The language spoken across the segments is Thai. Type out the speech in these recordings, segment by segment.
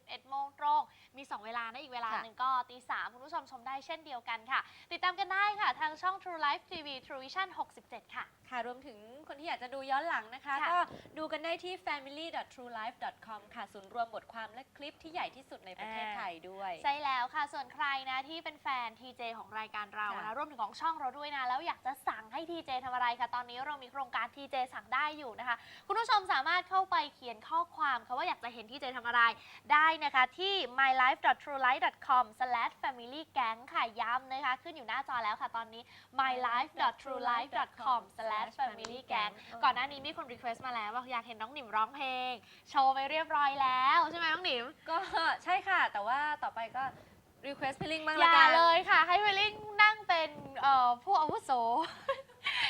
11 โมงตรง มี 2 เวลานะอีกเวลาค่ะหนึ่งก็ตีสามคุณผู้ชมชมได้เช่นเดียวกันค่ะ ติดตามกันได้ค่ะทางช่อง True Life TV True Vision 67 ค่ะ ค่ะ รวมถึงคนที่อยากจะดูย้อนหลังนะคะ ค่ะ ก็ดูกันได้ที่ family.truelife.com ค่ะ ศูนย์รวมบทความและคลิปที่ใหญ่ที่สุดในประเทศไทยด้วย ใช่แล้วค่ะ ส่วนใครนะที่เป็นแฟน TJ ของรายการเราค่ะนะรวมถึงของช่องเราด้วยนะ แล้วอยากจะสั่งให้ TJ ทำอะไรค่ะตอนนี้เรามีโครงการ TJ สั่งได้อยู่นะคะ คุณผู้ชมสามารถเข้าไปเขียนข้อความค่ะว่าอยากจะเห็น TJ ทำอะไร ได้นะคะที่ mylife.truelife.com/familygang ค่ะย้ำนะคะ ขึ้นอยู่หน้าจอแล้วค่ะตอนนี้ mylife.truelife.com/familygang ก่อนหน้านี้มีคนรีเควสต์มาแล้วว่าอยากเห็นน้องหนิมร้องเพลง โชว์ไปเรียบร้อยแล้วใช่ไหมน้องหนิม ก็ใช่ค่ะ แต่ว่าต่อไปก็ request พี่ลิงบ้างอละย่ากัน เลยค่ะ ให้เวลลิ่งนั่งเป็นเอ่อผู้อาวุโส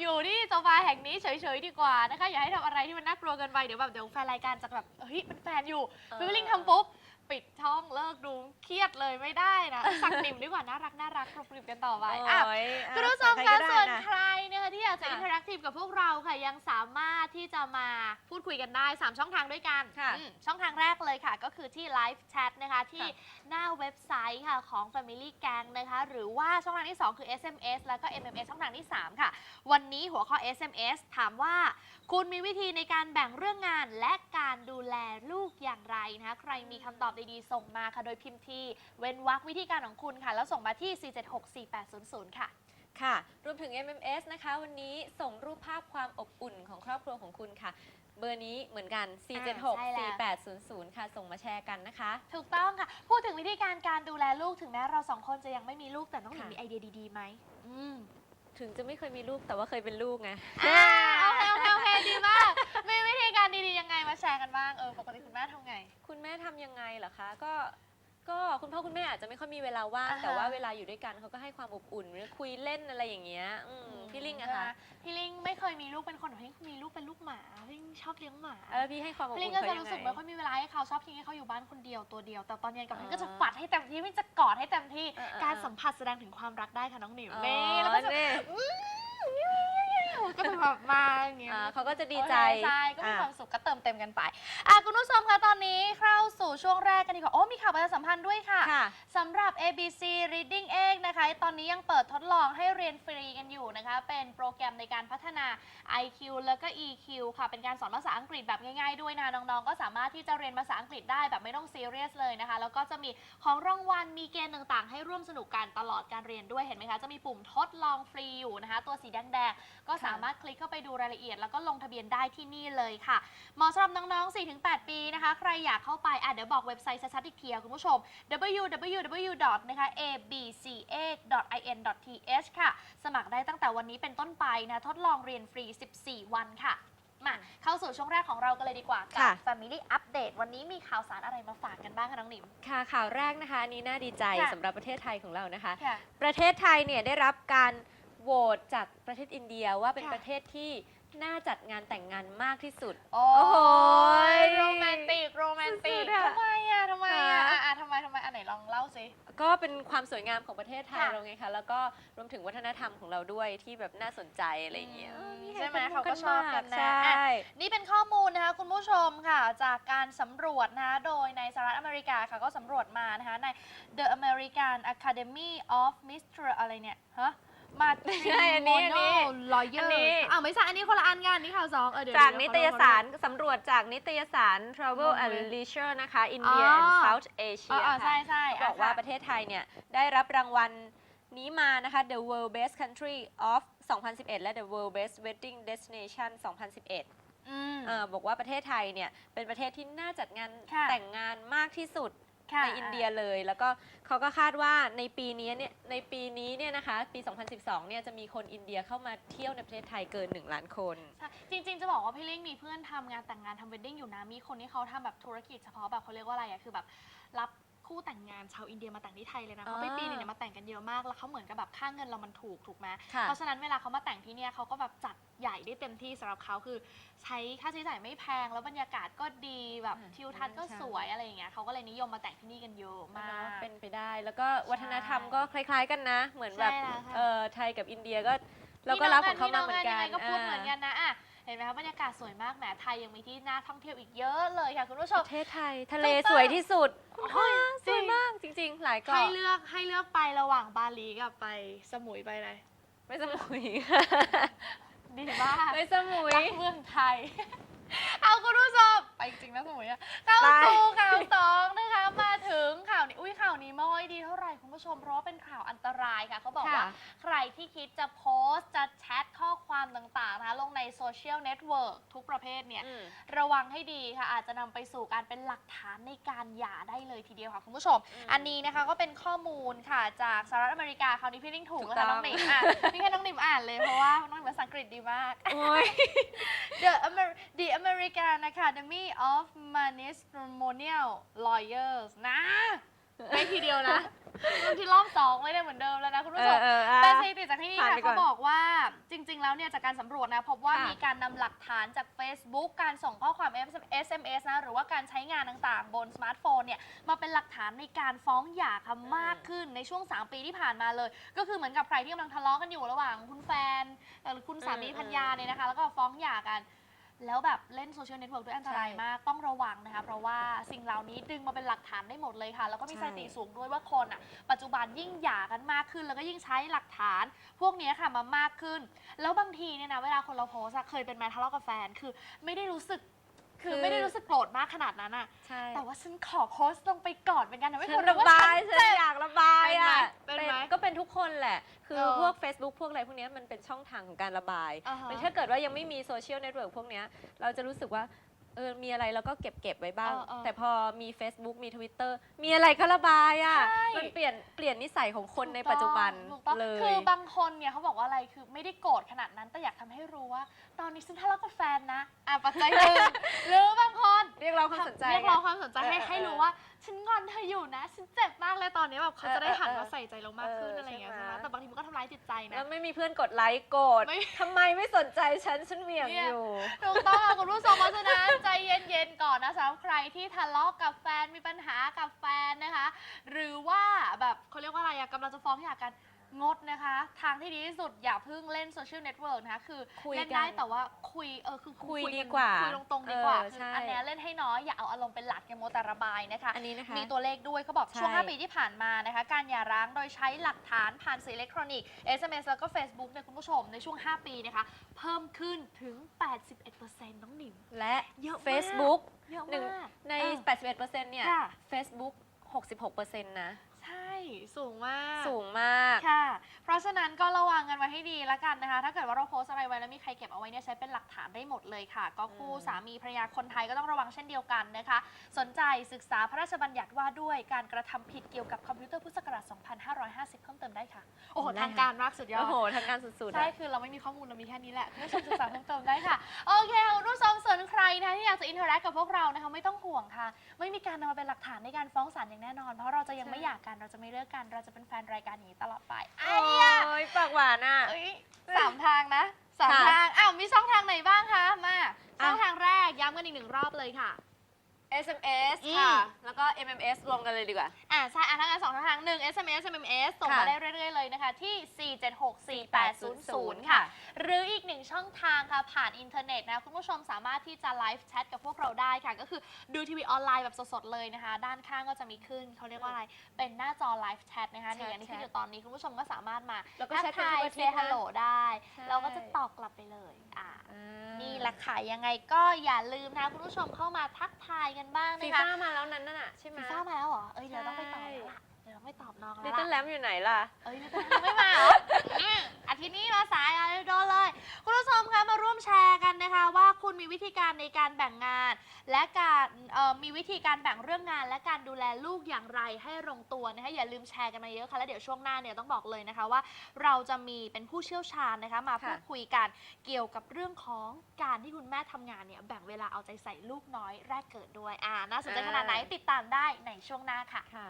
อยู่ที่โซฟาแห่งนี้เฉยๆดีกว่านะคะ อย่าให้ทำอะไรที่มันน่ากลัวเกินไป เดี๋ยวแบบเดี๋ยวแฟนรายการจะแบบเฮ้ยเป็นแฟนอยู่เออเวลลิ่งทำปุ๊บ ปิดช่องเลิกดูเครียดเลยไม่ได้นะ สักหนิมดีกว่าน่ารักน่ารักกรุบกริบกันต่อไปอะโอ้ยอะคุณผู้ชมใรคะก็ได้ส่วนนะ ใครนะคะที่อยากจะค่ะอินเทอร์แอคทีฟกับพวกเราค่ะยังสามารถที่จะมาพูดคุยกันได้ 3 ช่องทางด้วยกันค่ะอืมช่องทางแรกเลยค่ะ ก็คือที่ไลฟ์แชทนะคะที่ค่ะหน้าเว็บไซต์ค่ะของ Family Gang นะคะหรือว่าช่องทางที่ 2 คือ SMS แล้วก็ MMS ช่องทางที่ 3 ค่ะ วันนี้หัวข้อ SMS ถามว่า คุณมีวิธีในการแบ่งเรื่องงานและการดูแลลูกอย่างไรนะคะใครมีคำตอบดีๆ ส่งมาค่ะ โดยพิมพ์ที่เว้นวรรควิธีการของคุณค่ะ แล้วส่งมาที่ 4764800 ค่ะ ค่ะ รวมถึง MMS นะคะ วันนี้ส่งรูปภาพความอบอุ่นของครอบครัวของคุณค่ะ เบอร์นี้เหมือนกันใช่แล้ว4764800 ค่ะ ส่งมาแชร์กันนะคะ ถูกต้องค่ะ พูดถึงวิธีการการดูแลลูกถึงแม้เราสองคนจะยังไม่มีลูกแต่น้องหญิงค่ะ มีไอเดียดีๆไหมอืม ถึงจะไม่เคยมีลูกแต่ว่าเคยเป็นลูกไง อ่า ดีมากมีวิธีการดีๆยังไงมาแชร์กันบ้างเออปกติคุณแม่ทำไง คุณแม่ทำยังไงเหรอคะ ก็ ก็คุณพ่อคุณแม่อาจจะไม่ค่อยมีเวลาว่าง อ่าฮะ แต่ว่าเวลาอยู่ด้วยกันเขาก็ให้ความอบอุ่นคุยเล่นอะไรอย่างเงี้ยอืมพี่ลิงอะคะพี่ลิงไม่เคยมีลูกเป็นคนพี่ลิงมีลูกเป็นลูกหมาพี่ลิงชอบเลี้ยงหมา เออพี่ให้ความอบพี่ลิอุ่งนก็เขาจะยังรู้สึกไงไม่ค่อยมีเวลาให้เขาชอบทิ้งให้เขาอยู่บ้านคนเดียวตัวเดียว แต่ตอนเย็นกับพี่อ๋อก็จะฝัดให้เต็มที่พี่จะกอดให้เต็มที่ เออเออ การสัมผัสแสดงถึงความรักได้ค่ะน้องหนิวอ๋อนี่แล้วก็จะ นี่ ก็จะแบบมาอย่างเงี้ยอ่าเขาก็จะดีใจโอเคใช่ก็มีอะความสุขก็เติมเต็มกันไปอะคุณผู้ชมคะตอนนี้เข้าสู่ช่วงแรกกันดีกว่าโอ้มีข่าวประชาสัมพันธ์ด้วยค่ะค่ะ สำหรับ ABC Reading เองนะคะ ตอนนี้ยังเปิดทดลองให้เรียนฟรีกันอยู่นะคะ เป็นโปรแกรมในการพัฒนา IQ แล้วก็ EQ ค่ะ เป็นการสอนภาษาอังกฤษแบบง่ายๆด้วยนะน้องๆ ก็สามารถที่จะเรียนภาษาอังกฤษได้แบบไม่ต้องซีเรียสเลยนะคะ แล้วก็จะมีของรางวัล มีเกมต่างๆ ให้ร่วมสนุกกันตลอดการเรียนด้วย เห็นไหมคะ จะมีปุ่มทดลองฟรีอยู่นะคะ ตัวสีแดงๆ ก็สามารถคลิกเข้าไปดูรายละเอียด แล้วก็ลงทะเบียนได้ที่นี่เลยค่ะเหมาะสำหรับน้องๆ 4-8 ปีนะคะ ใครอยากเข้าไปอะเดี๋ยวบอกเว็บไซต์ชัดๆอีกทีค่ะคุณผู้ชม www. นะคะ abca.in.th ค่ะ สมัครได้ตั้งแต่วันนี้เป็นต้นไปนะทดลองเรียนฟรี 14 วันค่ะมาเข้าสู่ช่วงแรกของเรากันเลยดีกว่ากัค่ะ Family Update วันนี้มีข่าวสารอะไรมาฝากกันบ้างคะน้องหนิม ค่ะข่าวแรกนะคะอันนี้น่าดีใจค่ะ สำหรับประเทศไทยของเรานะคะ ค่ะ ประเทศไทยเนี่ยได้รับการ โหวตจากประเทศอินเดียว่าเป็นค่ะ ประเทศที่น่าจัดงานแต่งงานมากที่สุด โอ้โหยโรแมนติกโรแมนติกสุดๆอะทำไมอะทำไมอะค่ะอะอะทำไมทำไมอันไหนลองเล่าสิ ก็เป็นความสวยงามของประเทศไทยค่ะ เราไงคะ แล้วก็รวมถึงวัฒนธรรมของเราด้วยที่แบบน่าสนใจอะไรอย่างเงี้ยอืมเออใช่ไหมให้เขาก็ชอบกันนะใช่นี่เป็นข้อมูลนะคะคุณผู้ชมค่ะ จากการสำรวจนะคะโดยในสหรัฐอเมริกาค่ะก็สำรวจมานะคะใน The American Academy of Mr. อะไรเนี่ยฮะ มาใช่อันนี้อันนี้ ลอยเยออันร์นี้ อ้าวไม่ใช่อันนี้คนละอันกันนี่ข่าวสองเออเดี๋ยวจากเดี๋วนิขอตดูยขอดู สารสำรวจจากนิตยสาร Travel งง and เลย Leisure นะคะ India อ๋อ and South อ๋อ Asia อ๋อใช่ค่ะใช่บอกว่าอะประเทศไทยเนี่ย ได้รับรางวัลนี้มานะคะ The World Best Country of 2011 และ The World Best Wedding Destination 2011 อืม เอ่อบอกว่าประเทศไทยเนี่ยเป็นประเทศที่น่าจัดงานค่ะแต่งงานมากที่สุดค่ะ ในอินเดียเลย แล้วก็เขาก็คาดว่าในปีนี้เนี่ยในปีนี้เนี่ยนะคะปี 2012 เนี่ยจะมีคนอินเดียเข้ามาเที่ยวในประเทศไทยเกิน 1 ล้านคน ใช่จริงๆ จะบอกว่าพี่ลิงมีเพื่อนทำงานแต่งงานทำเวดดิ้งอยู่นะมีคนที่เขาทำแบบธุรกิจเฉพาะแบบเขาเรียกว่าอะไรอะคือแบบรับ คู่แต่งงานชาวอินเดียมาแต่งที่ไทยเลยนะเขาไปอ่าปีหนึงเนี่ยมาแต่งกันเยอะมากแล้วเขาเหมือนกับแบบค่าเงินเรามันถูกถูกไหมค่ะเพราะฉะนั้นเวลาเขามาแต่งที่เนี่ยเขาก็แบบจัดใหญ่ได้เต็มที่สำหรับเขาคือ ใช้ค่าใช้จ่ายไม่แพงแล้วบรรยากาศก็ดีแบบอ่าทิวทัศน์ก็ใช่ สวยอะไรอย่างเงี้ยเขาก็เลยนิยมมาแต่งที่นี่กันเยอะมาก เป็นไปได้ แล้วก็วัฒนธรรมก็คล้าย ๆ กันนะ เหมือนแบบใช่แล้วค่ะ เออไทยกับอินเดียก็เราก็รับของเขามาเหมือนกัน พี่งยังไงก็พูดเหมือนกันนะอะเห็ นไหมคะบรรยากาศสวยมากแหมไทยยังมีที่น่าท่องเที่ยวอีกเยอะเลยค่ะคุณผู้ชปมระเทศไทย ทะเลถูกต้องสวยที่สุดคุณโอ้คะยสวยมากจริง ๆ หลายเกาะให้เลือกให้เลือกไประหว่างบาหลีกับไปสมุยไปเลยไม่สมุยดีมากไม่สมุย รักเมืองไทย เอาคุณผู้ชมไปจริงๆนะสมุยอะเข้าไป สู่ข่าวส ผู้ชมเพราะว่าเป็นข่าวอันตรายค่ะเขาบอกว่าใครที่คิดจะโพสต์จะแชทข้อความต่างๆนะคะลงในโซเชียลเน็ตเวิร์กทุกประเภทเนี่ย อืม ระวังให้ดีค่ะ อาจจะนำไปสู่การเป็นหลักฐานในการหย่าได้เลยทีเดียวค่ะ คุณผู้ชม อืมอันนี้นะคะก็เป็นข้อมูลค่ะ จากสหรัฐอเมริกาคราวนี้พี่นิ่งถูกถูกแล้วค่ะต้น้ออง งหนิมอ่านพี่ให้น้องหนิมอ่านเลย เพราะว่าน้องหนิมภาษาอังกฤษดีมาก โอ้ย The Amer The American Academy of Matrimonial Lawyers นะ ไม่ทีเดียวนะรุ่นที่รอบสองไม่ได้เหมือนเดิมแล้วนะคุณเอผู้ชอมเอออะแต่สถิติจากที่นี่ผ่านค่ะไปก่อนเขาบอกว่าจริง ๆ แล้วเนี่ยจากการสำรวจนะพบว่าค่ะมีการนำหลักฐานจาก Facebook การส่งข้อความ SMS นะหรือว่าการใช้งานต่างๆ บนสมาร์ทโฟนเนี่ยมาเป็นหลักฐานในการฟ้องหย่าค่ะมากขึ้นในช่วง 3 ปีที่ผ่านมาเลย ก็คือเหมือนกับใครที่กำลังทะเลาะกันอยู่ระหว่างคุณแฟนเอ่อหรือคุณสามีอืม พัญญาเนี่ยนะคะ แล้วก็ฟ้องหย่ากัน แล้วแบบเล่นโซเชียลเน็ตเวิร์กด้วยอันตรายใช่มากต้องระวังนะคะ เพราะว่าสิ่งเหล่านี้ดึงมาเป็นหลักฐานได้หมดเลยค่ะ แล้วก็มีใช่ สถิติสูงด้วยว่าคนอะปัจจุบันยิ่งหย่ากันมากขึ้น แล้วก็ยิ่งใช้หลักฐาน พวกเนี้ยค่ะมามากขึ้น แล้วบางทีเนี่ยนะเวลาคนเราโพสต์อะเคยเป็นแมทะเลาะกับแฟนคือ ไม่ได้รู้สึก คือไม่ได้รู้สึกโกรธมากขนาดนั้นอะใช่แต่ว่าฉันขอโพสต์ลงไปก่อนเป็นการทำให้ฉัคนนระบายว่ฉันอยากระบายอะเป็นไหมเป็นไหมก็เป็นทุกคนแหละ คือเออพวก Facebook พวกอะไรพวกเนี้ยมันเป็นช่องทางของการระบายอ่าฮะมันถ้าเกิดว่ายังไม่มีโซเชียลเน็ตเวิร์กพวกเนี้ยเราจะรู้สึกว่า เออมีอะไรเราก็เก็บเก็บไว้บ้าง เออเออแต่พอมี Facebook มี Twitter มีอะไรก็ระบายอะ ใช่ มันเปลี่ยนเปลี่ยนนิสัยของคนในปัจจุบันถูกต้องเลย คือบางคนเนี่ยเขาบอกว่าอะไรคือไม่ได้โกรธขนาดนั้น แต่อยากทำให้รู้ว่า ตอนนี้ฉันทะเลาะกับแฟนนะ อะปัจจัยหนึ่ง หรือบางคนเรียกร้องความสนใจเรียกร้องความสนใจให้เออเออให้รู้ว่า ฉันงอนเธออยู่นะ ฉันเจ็บมากเลยตอนนี้แบบเขาจะได้หันเออเออมาใส่ใจเรามากขึ้นเอออะไรอย่างเงี้ยใช่ใช่ไหไหมมแต่บางทีมันก็ทำร้ายจิตใจนะ แล้วไม่มีเพื่อนกดไลค์โกรธไม่ ทำไมไม่สนใจฉันฉันเหวี่ยงเนี่ยอยู่ ถูกต้องค่ะคุณผู้ชมเพราะฉะนั้นใจเย็นๆก่อนนะสำหรับใครที่ทะเลาะกับแฟนมีปัญหากับแฟนนะคะ หรือว่าแบบเขาเรียกว่าอะไรอะกำลังจะฟ้องหย่ากัน งดนะคะ ทางที่ดีที่สุดอย่าเพิ่งเล่นโซเชียลเน็ตเวิร์กนะคะ คือคุยเล่นกันได้แต่ว่าคุยเออคือคุยกันดีกว่าคุยตรงๆดีกว่าเออคือใช่อันเนี้ยเล่นให้น้อยอย่าเอาอารมณ์เป็นหลักอย่าโมวแต่ระบายนะคะ อันนี้นะคะมีตัวเลขด้วยเขาบอกใช่ช่วง5ปีที่ผ่านมานะคะ การหย่าร้างโดยใช้หลักฐานผ่านสื่ออิเล็กทรอนิกส์ SMS แล้วก็ Facebook เนี่ยคุณผู้ชมในช่วง 5 ปีนะคะ เพิ่มขึ้นถึง 81%น้องหนิม และ เยอะมาก Facebook เยอะหนึ่งมากใน เออ 81%เนี่ย ค่ะ Facebook 66%นะ ใช่ สูงมากสูงมาก ค่ะ เพราะฉะนั้นก็ระวังกันไว้ให้ดีละกันนะคะ ถ้าเกิดว่าเราโพสต์อะไรไว้แล้วมีใครเก็บเอาไว้เนี่ยใช้เป็นหลักฐานได้หมดเลยค่ะ ก็คู่อืมสามีภรรยาคนไทยก็ต้องระวังเช่นเดียวกันนะคะ สนใจศึกษาพระราชบัญญัติว่าด้วยการกระทำผิดเกี่ยวกับคอมพิวเตอร์พุทธศักราช 2550 เพิ่มเติมได้ค่ะ โอ้โหได้ทางค่ะการมากสุดยอโอ้ดโห ทางการสุดๆ ใช่อะคือเราไม่มีข้อมูลเรามีแค่นี้แหละคุณผู้ชมศึกษาเพิ่มเติมได้ค่ะ โอเคค่ะคุณผู้ชมส่วนใครนะที่อยากจะอินเทอร์แอคกับพวกเรานะคะไม่ต้องห่วงค่ะ ไม่มีการนำมาเป็นหลักฐานในการฟ้องศาลอย่างแน่นอน เพราะเราจะยังไม่หย่ากันเราจะไม่เลิกกัน เราจะเป็นแฟนรายการนี้ตลอดไปไอ้โอ้ยปากหวานอะ เอ้ยสามทางนะสามค่ะทางอ้าวมีช่องทางไหนบ้างคะมาช่องอะ ทางแรกย้ำกันอีกหนึ่งรอบเลยค่ะ SMS อืมค่ะแล้วก็ MMS รวมกันเลยดีกว่า อ่าใช่อะทั้งการสองทางหนึ่ง SMS MMS ส่งมาค่ะได้เรื่อยๆเลยนะคะ ที่ 4764800ค่ะ หรืออีกหนึ่งช่องทางค่ะ ผ่านอินเทอร์เน็ตนะ คุณผู้ชมสามารถที่จะไลฟ์แชทกับพวกเราได้ค่ะ ก็คือดูทีวีออนไลน์แบบสดๆ เลยนะคะ ด้านข้างก็จะมีขึ้น เขาเรียกว่าอะไร เป็นหน้าจอไลฟ์แชทนะคะแชทนี่อย่างที่แชทอยู่ตอนนี้คุณผู้ชมก็สามารถมาแล้วก็ทัแชทเป็นทายทุกอาเซทิตย์นะ ฮัลโหลได้ใช่เราก็จะตอบกลับไปเลยอ่าอ่า นี่แหละค่ะยังไงก็อย่าลืมนะคะคุณผู้ชมเข้ามาทักทายกันบ้างฟีนะคะฟ่ามาแล้วนั้นน่ะใช่ไหม ฟีฟ่ามาแล้วเหรอ เอ้ยเดี๋ยวต้องไปตอบใช่แล้วล่ะเดี๋ยวต้องไปตอบน้องลิแล้วตเติ้ลล่ะแลมอยู่ไหนล่ะ เอ้ยยังไม่มาเหรออืมอา ทีนี้มาสายอารโดเลย คุณผู้ชมคะมาร่วมแชร์กันนะคะ ว่าคุณมีวิธีการในการแบ่งงาน และการมีวิธีการแบ่งเรื่องงาน และการดูแลลูกอย่างไรให้ลงตัวนะคะอย่าลืมแชร์กันมาเยอะค่ะแล้วเดี๋ยวช่วงหน้าเนี่ยต้องบอกเลยนะคะว่า เราจะมีเป็นผู้เชี่ยวชาญนะคะ มาพูดคุยกันเกี่ยวกับเรื่องของการที่คุณแม่ทำงานเนี่ยแบ่งเวลาเอาใจใส่ลูกน้อยแรกเกิดด้วยอ่าน่าสนใจขนาดไหนติดตามได้ในช่วงหน้าค่ะ ค่ะ